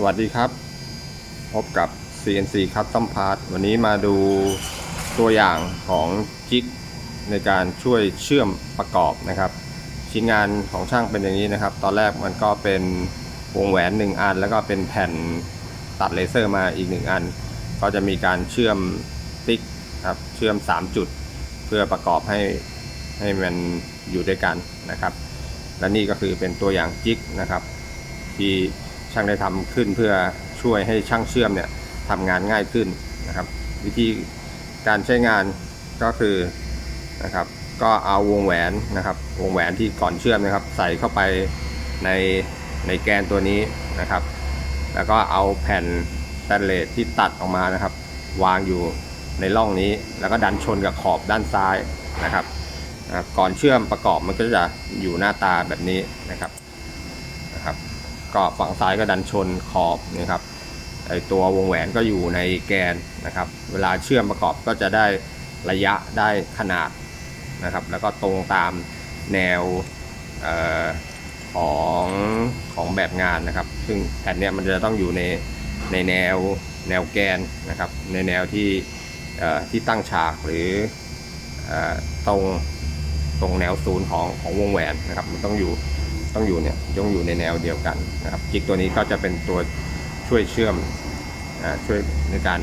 สวัสดีครับ พบกับ CNC Custom Part วันนี้มาดูตัวอย่างของจิกในการช่วยเชื่อมประกอบนะครับ ชิ้นงานของช่างเป็นอย่างนี้นะครับ ตอนแรกมันก็เป็นวงแหวน 1 อัน แล้วก็เป็นแผ่นตัดเลเซอร์มาอีก 1 อัน ก็จะมีการเชื่อมติ๊กครับเชื่อม 3 จุด เพื่อประกอบให้ให้มันอยู่ด้วยกันนะครับ และนี่ก็คือเป็นตัวอย่างจิกนะครับที่ ช่างได้ทำขึ้นเพื่อช่วยให้ช่างเชื่อมเนี่ยทำงานง่ายขึ้นนะครับ วิธีการใช้งานก็คือนะครับ ก็เอาวงแหวนนะครับ วงแหวนที่ก่อนเชื่อมนะครับ ใส่เข้าไปในในแกนตัวนี้นะครับ แล้วก็เอาแผ่นสแตนเลสที่ตัดออกมานะครับ วางอยู่ในร่องนี้ แล้วก็ดันชนกับขอบด้านซ้ายนะครับ ก่อนเชื่อมประกอบมันก็จะอยู่หน้าตาแบบนี้นะครับ ก็ฝั่งซ้ายก็ดันชนขอบนะครับไอตัววงแหวนก็อยู่ในแกนนะครับ เวลาเชื่อมประกอบก็จะได้ระยะได้ขนาดนะครับ แล้วก็ตรงตามแนวออของของแบบงานนะครับ ซึ่งแผ่นเนี้ยมันจะต้องอยู่ในในแนวแนวแกนนะครับ ในแนวที่ที่ตั้งฉากหรืออตรงตรงแนวศูนย์ของของวงแหวนนะครับ มันต้องอยู่ ต้องอยู่เนี่ยต้องอยู่ในแนวเดียวกันนะครับจิกตัวนี้ก็จะเป็นตัวช่วยเชื่อมอ่าช่วยในการ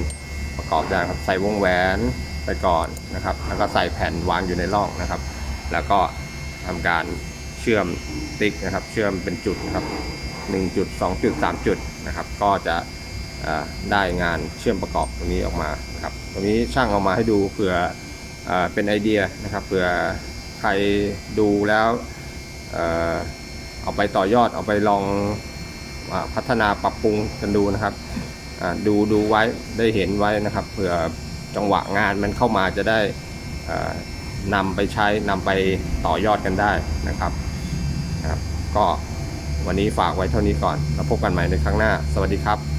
ประกอบได้ครับใส่วงแหวนไปก่อนนะครับ แล้วก็ใส่แผ่นวางอยู่ในร่องนะครับ แล้วก็ทำการเชื่อมติ๊กนะครับ เชื่อมเป็นจุดนะครับ1จุด2จุด3จุดนะครับ ก็จะอ่าได้งานเชื่อมประกอบตรงนี้ออกมานะครับตรงนี้ช่างเอามาให้ดูเผื่ออ่าเป็นไอเดียนะครับเผื่อใครดูแล้ว เอาไปต่อยอดเอาไปลองอพัฒนาปรับปรุงกันดูนะครับดูดูไว้ได้เห็นไว้นะครับเผื่อจังหวะงานมันเข้ามาจะได้นำไปใช้นำไปต่อยอดกันได้นะครับนะครับ ก็วันนี้ฝากไว้เท่านี้ก่อน แล้วพบกันใหม่ในครั้งหน้า สวัสดีครับ